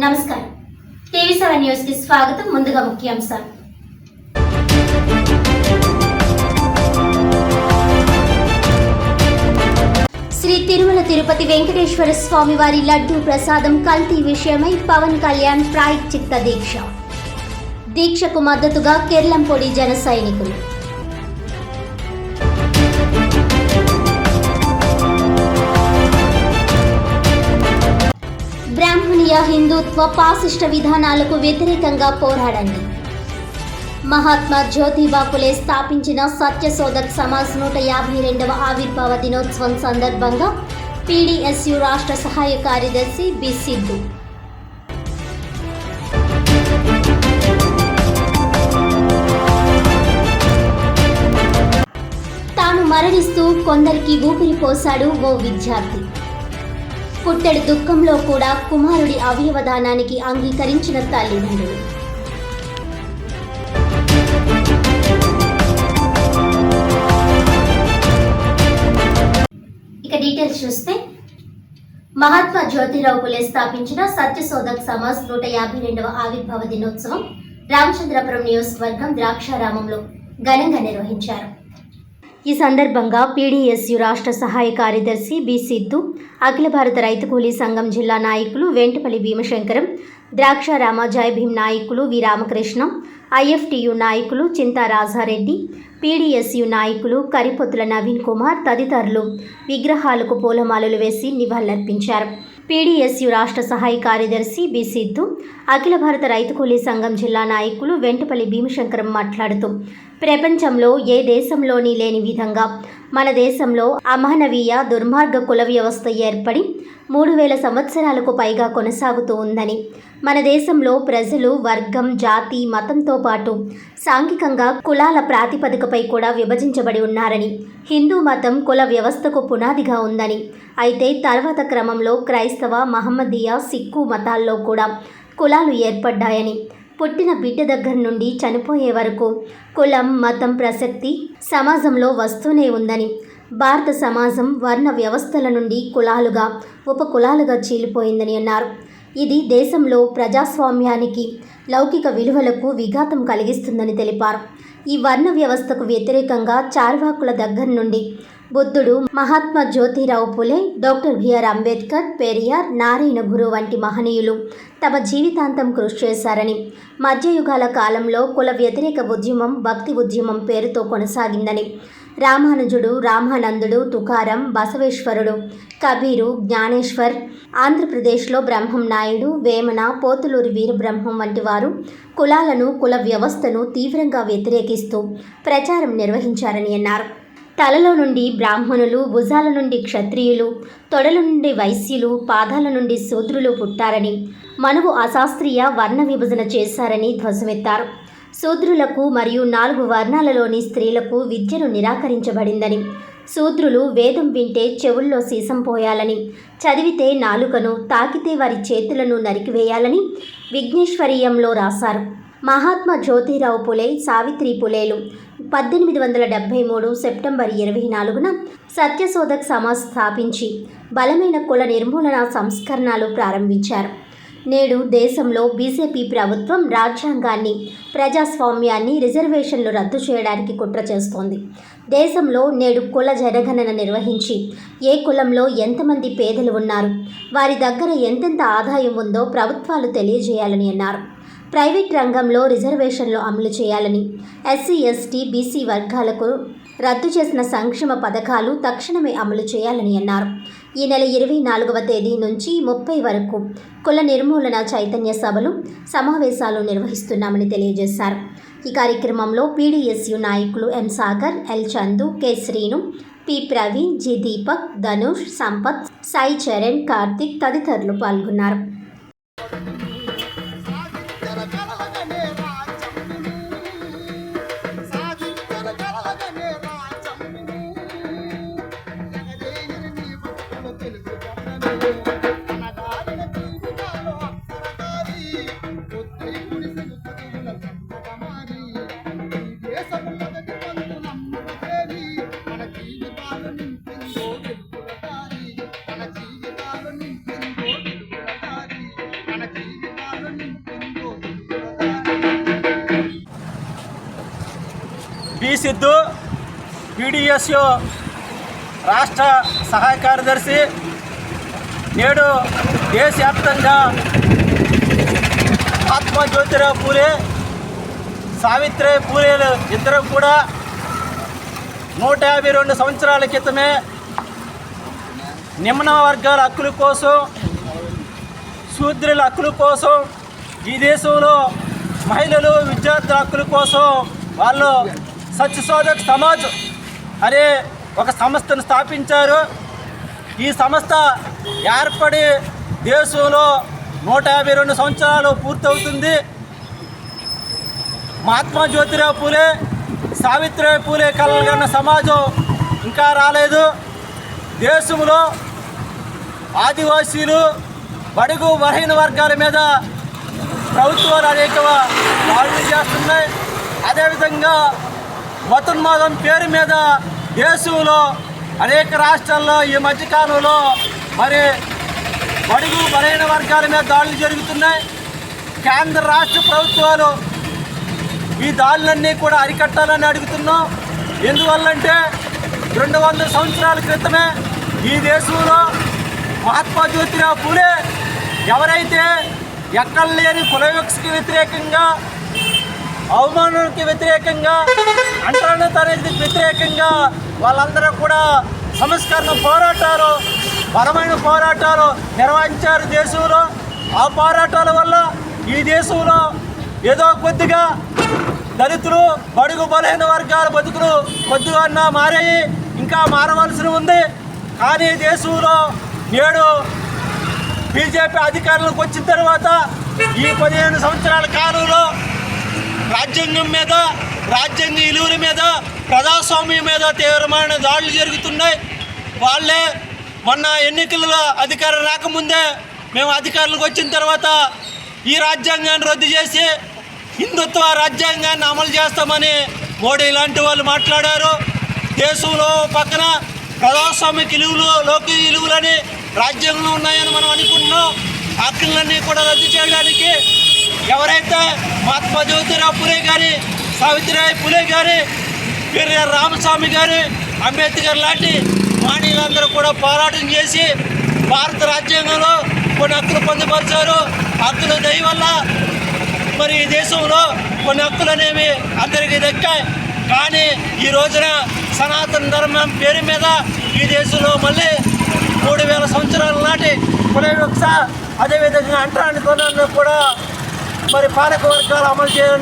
నమస్కారం. TV seven న్యూస్కి స్వాగతం. ముందుగా ముఖ్యాంశాలు. శ్రీ తిరుమల తిరుపతి వెంకటేశ్వర స్వామి వారి లడ్డూ ప్రసాదం కల్తీ విషయమై పవన్ కళ్యాణ్ ప్రాయశ్చిత్త దీక్ష. దీక్షకు మద్దతుగా కెర్లంపొడి జన సైనికులు. బ్రాహ్మణీయ హిందుత్వ పాశిష్ట విధానాలకు వ్యతిరేకంగా పోరాడండి. మహాత్మా జ్యోతిబా ఫులే స్థాపించిన సత్యశోధక్ సమాజ్ నూట యాభై రెండవ ఆవిర్భావ దినోత్సవం సందర్భంగా పీడీఎస్యు రాష్ట్ర సహాయ కార్యదర్శి బి సిద్ధు. తాను మరణిస్తూ కొందరికి ఊపిరి పోశాడు ఓ విద్యార్థి. పుట్టెడు దుఃఖంలో కూడా కుమారుడి అవయవదానానికి అంగీకరించిన తల్లిదండ్రులు ఇక డీటెయిల్స్ చూస్తే మహాత్మా జ్యోతిరావు పులే స్థాపించిన సత్యశోధక్ సమాజ్ నూట యాభై రెండవ ఆవిర్భావ దినోత్సవం రామచంద్రపురం నియోజకవర్గం ద్రాక్షారామంలో ఘనంగా నిర్వహించారు. ఈ సందర్భంగా పీడీఎస్యు రాష్ట్ర సహాయ కార్యదర్శి బి సిద్ధు అఖిల భారత రైతు కూలీ సంఘం జిల్లా నాయకులు వెంటపల్లి భీమశంకరం ద్రాక్షారామ జయ భీమ్ నాయకులు వి రామకృష్ణ ఐఎఫ్టియు నాయకులు చింతా రాజారెడ్డి పీడీఎస్యు నాయకులు కరిపొత్తుల నవీన్ కుమార్ తదితరులు విగ్రహాలకు పూలమాలలు వేసి నివాళులర్పించారు. పీడీఎస్యు రాష్ట్ర సహాయ కార్యదర్శి బి సిద్ధు అఖిల భారత రైతు కూలీ సంఘం జిల్లా నాయకులు వెంటపల్లి భీమశంకరం మాట్లాడుతూ ప్రపంచంలో ఏ దేశంలోని లేని విధంగా మన దేశంలో అమానవీయ దుర్మార్గ కుల వ్యవస్థ ఏర్పడి మూడు వేల సంవత్సరాలకు పైగా కొనసాగుతూ ఉందని. మన దేశంలో ప్రజలు వర్గం జాతి మతంతో పాటు సాంఘికంగా కులాల ప్రాతిపదికపై కూడా విభజించబడి ఉన్నారని హిందూ మతం కుల వ్యవస్థకు పునాదిగా ఉందని. అయితే తర్వాత క్రమంలో క్రైస్తవ మహమ్మదీయ సిక్కు మతాల్లో కూడా కులాలు ఏర్పడ్డాయని పుట్టిన బిడ్డ దగ్గర నుండి చనిపోయే వరకు కులం మతం ప్రసక్తి సమాజంలో వస్తూనే ఉందని భారత సమాజం వర్ణ వ్యవస్థల నుండి కులాలుగా ఉపకులాలుగా చీలిపోయిందని అన్నారు. ఇది దేశంలో ప్రజాస్వామ్యానికి లౌకిక విలువలకు విఘాతం కలిగిస్తుందని తెలిపారు. ఈ వర్ణ వ్యవస్థకు వ్యతిరేకంగా చార్వాకుల దగ్గర నుండి బుద్ధుడు మహాత్మా జ్యోతిరావు పులే డాక్టర్ బిఆర్ అంబేద్కర్ పెరియార్ నారాయణ గురు వంటి మహనీయులు తమ జీవితాంతం కృషి చేశారని. మధ్యయుగాల కాలంలో కుల వ్యతిరేక ఉద్యమం భక్తి ఉద్యమం పేరుతో కొనసాగిందని. రామానుజుడు రామానందుడు తుకారం బసవేశ్వరుడు కబీరు జ్ఞానేశ్వర్ ఆంధ్రప్రదేశ్లో బ్రహ్మం నాయుడు వేమన పోతులూరి వీరబ్రహ్మం వంటి వారు కులాలను కుల వ్యవస్థను తీవ్రంగా వ్యతిరేకిస్తూ ప్రచారం నిర్వహించారని అన్నారు. తలలో నుండి బ్రాహ్మణులు భుజాల నుండి క్షత్రియులు తొడల నుండి వైశ్యులు పాదాల నుండి శూద్రులు పుట్టారని మనువు అశాస్త్రీయ వర్ణ విభజన చేశారని ధ్వజమెత్తారు. శూద్రులకు మరియు నాలుగు వర్ణాలలోని స్త్రీలకు విద్యను నిరాకరించబడిందని శూద్రులు వేదం వింటే చెవుల్లో సీసం పోయాలని చదివితే నాలుకను తాకితే వారి చేతులను నరికివేయాలని విఘ్నేశ్వరీయంలో రాశారు. మహాత్మా జ్యోతిరావు పులే సావిత్రి పులేలు. పద్దెనిమిది వందల డెబ్భై మూడు సెప్టెంబర్ ఇరవై నాలుగున సత్యశోధక్ సమాజ్ స్థాపించి బలమైన కుల నిర్మూలన సంస్కరణలు ప్రారంభించారు. నేడు దేశంలో బీజేపీ ప్రభుత్వం రాజ్యాంగాన్ని ప్రజాస్వామ్యాన్ని రిజర్వేషన్లు రద్దు చేయడానికి కుట్ర చేస్తోంది. దేశంలో నేడు కుల జనగణన నిర్వహించి ఏ కులంలో ఎంతమంది పేదలు ఉన్నారు వారి దగ్గర ఎంతెంత ఆదాయం ఉందో ప్రభుత్వాలు తెలియజేయాలని అన్నారు. ప్రైవేట్ రంగంలో రిజర్వేషన్లు అమలు చేయాలని ఎస్సీ ఎస్టీ బీసీ వర్గాలకు రద్దు చేసిన సంక్షేమ పథకాలు తక్షణమే అమలు చేయాలని అన్నారు. ఈ నెల ఇరవై నాలుగవ తేదీ నుంచి ముప్పై వరకు కుల నిర్మూలన చైతన్య సభలు సమావేశాలు నిర్వహిస్తున్నామని తెలియజేశారు. ఈ కార్యక్రమంలో పీడీఎస్యు నాయకులు M Sagar L Chandu K Srinu P Praveen G Deepak Dhanush Sampath Sai Charan Karthik తదితరులు పాల్గొన్నారు. పి సిద్ధు పీడిఎస్యు రాష్ట్ర సహాయ కార్యదర్శి నేడు దేశవ్యాప్తంగా మహాత్మా జ్యోతిరావు పూలే సావిత్రి పూలేలు ఇద్దరు కూడా నూట యాభై రెండు సంవత్సరాల క్రితమే నిమ్న వర్గాల హక్కుల కోసం శూద్రుల హక్కుల కోసం ఈ దేశంలో మహిళలు విద్యార్థుల హక్కుల కోసం వాళ్ళు సత్యశోధక్ సమాజ్ అనే ఒక సంస్థను స్థాపించారు. ఈ సంస్థ ఏర్పడి దేశంలో నూట యాభై రెండు సంవత్సరాలు పూర్తవుతుంది. మహాత్మా జ్యోతిరావు పూలే సావిత్రిబాయి పూలే కలగన్న సమాజం ఇంకా రాలేదు. దేశంలో ఆదివాసీలు బడుగు బలహీన వర్గాల మీద ప్రభుత్వాలు అనేక దాడులు చేస్తున్నాయి. అదేవిధంగా మతోన్మాదం పేరు మీద దేశంలో అనేక రాష్ట్రాల్లో ఈ మధ్యకాలంలో మరి బడుగు బలైన వర్గాల మీద దాడులు జరుగుతున్నాయి. కేంద్ర రాష్ట్ర ప్రభుత్వాలు ఈ దాడులన్నీ కూడా అరికట్టాలని అడుగుతున్నాం. ఎందువల్లంటే రెండు వందల సంవత్సరాల క్రితమే ఈ దేశంలో మహాత్మా జ్యోతిరావు పూలే ఎవరైతే ఎక్కడ లేని కుల వ్యక్తికి వ్యతిరేకంగా అవమానానికి వ్యతిరేకంగా అంటరానితనానికి వ్యతిరేకంగా వాళ్ళందరూ కూడా సంస్కరణ పోరాటాలు బలమైన పోరాటాలు నిర్వహించారు దేశంలో. ఆ పోరాటాల వల్ల ఈ దేశంలో ఏదో కొద్దిగా దళితులు బడుగు బలహీన వర్గాల బతుకులు కొద్దిగా మారాయి. ఇంకా మారవలసి ఉంది. కానీ దేశంలో నేడు బీజేపీ అధికారంలోకి వచ్చిన తర్వాత ఈ పదిహేను సంవత్సరాల కాలంలో రాజ్యాంగం మీద రాజ్యాంగ ఇలువుల మీద ప్రజాస్వామ్యం మీద తీవ్రమైన దాడులు జరుగుతున్నాయి. వాళ్ళే మొన్న ఎన్నికలలో అధికారం రాకముందే మేము అధికారులకు వచ్చిన తర్వాత ఈ రాజ్యాంగాన్ని రద్దు చేసి హిందుత్వ రాజ్యాంగాన్ని అమలు చేస్తామని మోడీ ఇలాంటి వాళ్ళు మాట్లాడారు. దేశంలో పక్కన ప్రజాస్వామ్య ఇలువులు లోక విలువలని రాజ్యాంగంలో ఉన్నాయని మనం అనుకుంటున్నాం. హక్కులన్నీ కూడా రద్దు చేయడానికి ఎవరైతే మహాత్మా జ్యోతిరావు పులే గారి సావిత్రిబాయి పులే గారి పెరియార్ రామస్వామి గారి అంబేద్కర్ లాంటి మానవులందరూ కూడా పోరాటం చేసి భారత రాజ్యాంగంలో కొన్ని హక్కులు పొందుపరిచారు. హక్కులు దయ వల్ల మరి ఈ దేశంలో కొన్ని హక్కులు అనేవి అందరికీ దక్కాయి. కానీ ఈ రోజున సనాతన ధర్మం పేరు మీద ఈ దేశంలో మళ్ళీ మూడు వేల సంవత్సరాల నాటి పునర్వక్ష అదేవిధంగా అంటరాని కూడా మరి పాలక వర్గాలు అమలు చేయడం